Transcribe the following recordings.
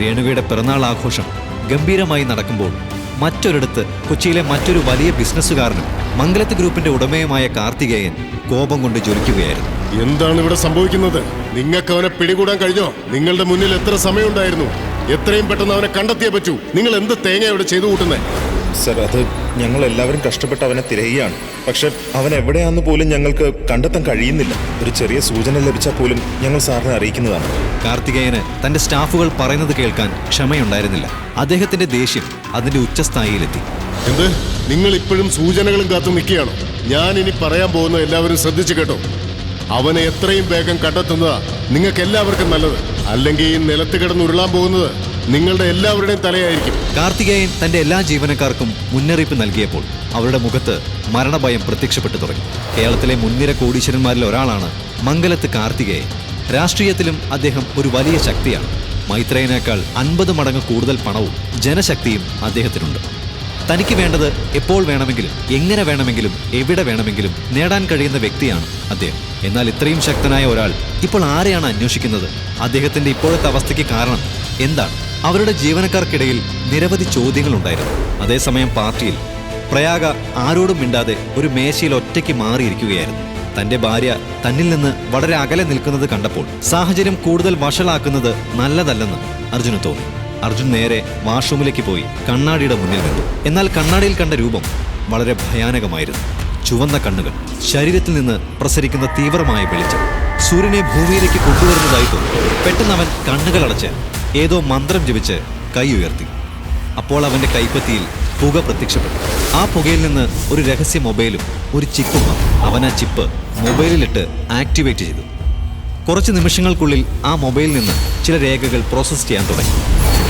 രേണുകയുടെ പിറന്നാൾ ആഘോഷം ഗംഭീരമായി നടക്കുമ്പോൾ മറ്റൊരിടത്ത് കൊച്ചിയിലെ മറ്റൊരു വലിയ ബിസിനസ്സുകാരനും മംഗലത്ത് ഗ്രൂപ്പിന്റെ ഉടമയുമായ കാർത്തികേയൻ കോപം കൊണ്ട് ജ്വലിക്കുകയായിരുന്നു. എന്താണ് ഇവിടെ സംഭവിക്കുന്നത്? നിങ്ങൾക്ക് അവനെ പിടികൂടാൻ കഴിഞ്ഞോ? നിങ്ങളുടെ മുന്നിൽ എത്ര സമയമുണ്ടായിരുന്നു? എത്രയും പെട്ടെന്ന് അവനെ കണ്ടെത്തിയേ പറ്റൂ. നിങ്ങൾ എന്ത് തേങ്ങ ഇവിടെ ചെയ്തു കൂട്ടുന്നേ? സർ അത് ഞങ്ങൾ എല്ലാവരും കഷ്ടപ്പെട്ട് അവനെ തിരയുകയാണ്. പക്ഷെ അവൻ എവിടെയാണെന്ന് പോലും ഞങ്ങൾക്ക് കണ്ടെത്താൻ കഴിയുന്നില്ല. ഒരു ചെറിയ സൂചന ലഭിച്ചാൽ പോലും ഞങ്ങൾ സാറിനെ അറിയിക്കുന്നതാണ്. കാർത്തികേയന് തന്റെ സ്റ്റാഫുകൾ പറയുന്നത് കേൾക്കാൻ ക്ഷമയുണ്ടായിരുന്നില്ല. അദ്ദേഹത്തിന്റെ ദേഷ്യം അതിന്റെ ഉച്ചസ്ഥായിയിലെത്തി. എന്ത്? നിങ്ങൾ ഇപ്പോഴും സൂചനകളും കാത്തു നിൽക്കുകയാണോ? ഞാൻ ഇനി പറയാൻ പോകുന്ന എല്ലാവരും ശ്രദ്ധിച്ചു കേട്ടോ. അവനെ എത്രയും വേഗം കണ്ടെത്തുന്നതാ. നിങ്ങൾക്ക് എല്ലാവർക്കും നല്ലത്. അല്ലെങ്കിൽ ഈ നിലത്ത് കിടന്ന് ഉരുളാൻ പോകുന്നത് നിങ്ങളുടെ എല്ലാവരുടെയും തലയായിരിക്കും. കാർത്തികേയൻ തന്റെ എല്ലാ ജീവനക്കാർക്കും മുന്നറിയിപ്പ് നൽകിയപ്പോൾ അവരുടെ മുഖത്ത് മരണഭയം പ്രത്യക്ഷപ്പെട്ടു തുടങ്ങി. കേരളത്തിലെ മുൻനിര കോടീശ്വരന്മാരിൽ ഒരാളാണ് മംഗലത്ത് കാർത്തികേയൻ. രാഷ്ട്രീയത്തിലും അദ്ദേഹം ഒരു വലിയ ശക്തിയാണ്. മൈത്രേയനേക്കാൾ അൻപത് മടങ്ങ് കൂടുതൽ പണവും ജനശക്തിയും അദ്ദേഹത്തിനുണ്ട്. തനിക്ക് വേണ്ടത് എപ്പോൾ വേണമെങ്കിലും എങ്ങനെ വേണമെങ്കിലും എവിടെ വേണമെങ്കിലും നേടാൻ കഴിയുന്ന വ്യക്തിയാണ് അദ്ദേഹം. എന്നാൽ ഇത്രയും ശക്തനായ ഒരാൾ ഇപ്പോൾ ആരെയാണ് അന്വേഷിക്കുന്നത്? അദ്ദേഹത്തിന്റെ ഇപ്പോഴത്തെ അവസ്ഥയ്ക്ക് കാരണം എന്താണ്? അവരുടെ ജീവനക്കാർക്കിടയിൽ നിരവധി ചോദ്യങ്ങളുണ്ടായിരുന്നു. അതേസമയം പാർട്ടിയിൽ പ്രയാഗ ആരോടും മിണ്ടാതെ ഒരു മേശയിൽ ഒറ്റയ്ക്ക് മാറിയിരിക്കുകയായിരുന്നു. തന്റെ ഭാര്യ തന്നിൽ നിന്ന് വളരെ അകലെ നിൽക്കുന്നത് കണ്ടപ്പോൾ സാഹചര്യം കൂടുതൽ വഷളാക്കുന്നത് നല്ലതല്ലെന്ന് അർജുന് തോന്നി. അർജുൻ നേരെ വാഷ്റൂമിലേക്ക് പോയി കണ്ണാടിയുടെ മുന്നിൽ നിന്നു. എന്നാൽ കണ്ണാടിയിൽ കണ്ട രൂപം വളരെ ഭയാനകമായിരുന്നു. ചുവന്ന കണ്ണുകൾ ശരീരത്തിൽ നിന്ന് പ്രസരിക്കുന്ന തീവ്രമായ വെളിച്ചം സൂര്യനെ ഭൂമിയിലേക്ക് കൊണ്ടുവരുന്നതായി തോന്നി. പെട്ടെന്ന് അവൻ കണ്ണുകൾ അടച്ച് ഏതോ മന്ത്രം ജപിച്ച് കൈ ഉയർത്തി. അപ്പോൾ അവന്റെ കൈപ്പത്തിയിൽ പുക പ്രത്യക്ഷപ്പെട്ടു. ആ പുകയിൽ നിന്ന് ഒരു രഹസ്യ മൊബൈലും ഒരു ചിപ്പും വന്നു. അവൻ ആ ചിപ്പ് മൊബൈലിലിട്ട് ആക്ടിവേറ്റ് ചെയ്തു. കുറച്ച് നിമിഷങ്ങൾക്കുള്ളിൽ ആ മൊബൈലിൽ നിന്ന് ചില രേഖകൾ പ്രോസസ്സ് ചെയ്യാൻ തുടങ്ങി.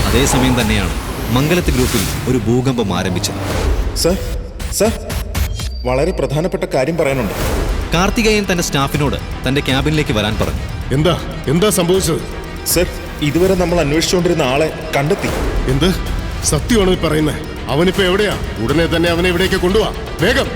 അതേസമയം തന്നെയാണ് മംഗലത്ത് ഗ്രൂപ്പിൽ ഒരു ഭൂകമ്പം ആരംഭിച്ചത്. സർ സർ വളരെ പ്രധാനപ്പെട്ട കാര്യം പറയാനുണ്ട്. കാർത്തികേയൻ തന്റെ സ്റ്റാഫിനോട് തന്റെ ക്യാബിനിലേക്ക് വരാൻ പറഞ്ഞു. എന്താ? എന്താ സംഭവിച്ചത്? സർ ഇതുവരെ നമ്മൾ അന്വേഷിച്ചുകൊണ്ടിരുന്ന ആളെ കണ്ടെത്തി. എന്ത്? സത്യമാണ് പറയുന്നത് അവനിപ്പോ എവിടെയാ? ഉടനെ തന്നെ അവനെ ഇവിടേക്ക് കൊണ്ടുപോവാ വേഗം.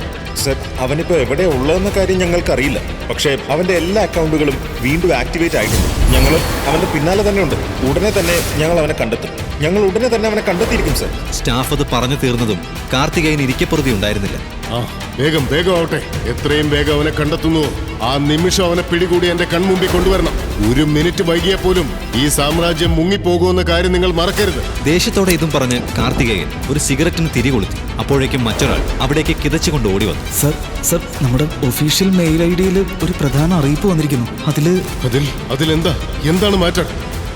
സർ അവനിപ്പോ എവിടെ ഉള്ളതെന്ന കാര്യം ഞങ്ങൾക്ക് അറിയില്ല പക്ഷേ അവന്റെ എല്ലാ അക്കൗണ്ടുകളും വീണ്ടും ആക്ടിവേറ്റ് ആയിട്ടുണ്ട് ഞങ്ങൾ അവന്റെ പിന്നാലെ തന്നെ ഉണ്ട്. ഉടനെ തന്നെ ഞങ്ങൾ അവനെ കണ്ടെത്തും. ഞങ്ങൾ ഉടനെ തന്നെ അവനെ കണ്ടെത്തിയിരിക്കും സർ. സ്റ്റാഫ് അത് പറഞ്ഞു തീർന്നതും കാർത്തികേയൻ ഇരിക്കപ്പുറതി ഉണ്ടായിരുന്നില്ല. ആ വേഗം വേഗം ആവട്ടെ. എത്രയും വേഗം അവനെ കണ്ടെത്തുന്നു. ആ നിമിഷം അവനെ പിടികൂടി എന്റെ കൺമുമ്പിൽ കൊണ്ടുവരണം. ഒരു മിനിറ്റ് വൈകിയ പോലും ഈ സാമ്രാജ്യം മുങ്ങിപ്പോകുമെന്ന കാര്യം നിങ്ങൾ മറക്കരുത്. ദേഷ്യത്തോടെ ഇതും പറഞ്ഞ് കാർത്തികേയൻ ഒരു സിഗരറ്റിന് തിരികൊളുത്തി അപ്പോഴേക്കും മറ്റൊരാൾ അവിടേക്ക് കിതച്ചുകൊണ്ട് ഓടി വന്നു. സർ സർ നമ്മുടെ ഒഫീഷ്യൽ മെയിൽ ഐ ഡിയിൽ ഒരു പ്രധാന അറിയിപ്പ് വന്നിരിക്കുന്നു. അതിൽ അതിൽ അതിലെന്താ? എന്താണ് മാറ്റം?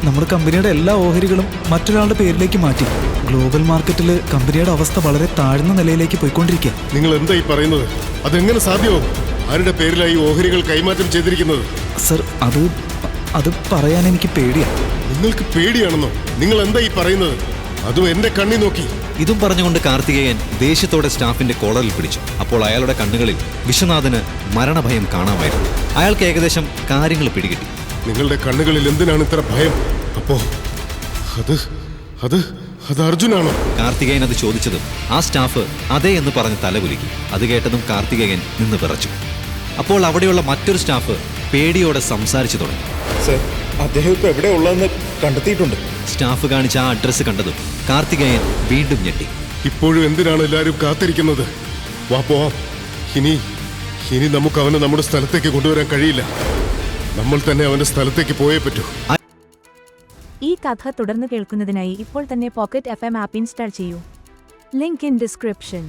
നമ്മുടെ കമ്പനിയുടെ എല്ലാ ഓഹരികളും മറ്റൊരാളുടെ പേരിലേക്ക് മാറ്റി. ഗ്ലോബൽ മാർക്കറ്റിൽ കമ്പനിയുടെ അവസ്ഥ വളരെ താഴ്ന്ന നിലയിലേക്ക് പോയിക്കൊണ്ടിരിക്കുക. നിങ്ങൾ എന്താ ഈ പറയുന്നത്? അതെങ്ങനെ സാധ്യമാവും ആരുടെ പേരിലായി ഓഹരികൾ കൈമാറ്റം ചെയ്തിരിക്കുന്നത്? സർ അത് അത് പറയാൻ എനിക്ക് പേടിയാണ് നിങ്ങൾക്ക് പേടിയാണെന്നോ? നിങ്ങൾ എന്താ ഈ പറയുന്നത്? അതും എന്റെ കണ്ണി നോക്കി. ഇതും പറഞ്ഞുകൊണ്ട് കാർത്തികേയൻ ദേഷ്യത്തോടെ സ്റ്റാഫിന്റെ കോളറിൽ പിടിച്ചു. അപ്പോൾ അയാളുടെ കണ്ണുകളിൽ വിശ്വനാഥന് മരണഭയം കാണാമായിരുന്നു. അയാൾക്ക് ഏകദേശം കാര്യങ്ങൾ പിടികിട്ടി. നിങ്ങളുടെ കണ്ണുകളിൽ എന്തിനാണ് ഇത്ര ഭയം? അപ്പോ അത് അത് അത് അർജുനാണോ? കാർത്തികേയൻ അത് ചോദിച്ചതും ആ സ്റ്റാഫ് അതെ എന്ന് പറഞ്ഞ് തലകുലുക്കി. അത് കേട്ടതും കാർത്തികേയൻ നിന്ന് വിറച്ചു. അപ്പോൾ അവിടെയുള്ള മറ്റൊരു സ്റ്റാഫ് പേടിയോടെ സംസാരിച്ചു തുടങ്ങി. സർ അദ്ദേഹം ഇപ്പൊ എവിടെ ഉള്ളതെന്ന് കണ്ടെത്തിയിട്ടുണ്ട്. സ്റ്റാഫ് കാണിച്ച ആ അഡ്രസ് കണ്ടതും കാർത്തികേയൻ വീണ്ടും ഞെട്ടി. ഇപ്പോഴും എന്തിനാണ് എല്ലാവരും കാത്തിരിക്കുന്നത്? വാ പോവാം. ഇനി ഇനി നമുക്ക് അവനെ നമ്മുടെ സ്ഥലത്തേക്ക് കൊണ്ടുവരാൻ കഴിയില്ല. നമ്മൾ തന്നെ അവന്റെ സ്ഥലത്തേക്ക് പോയേ പറ്റൂ. ഈ കഥ തുടർന്ന് കേൾക്കുന്നതിനായി ഇപ്പോൾ തന്നെ pocket F M app install ചെയ്യൂ. Link in description.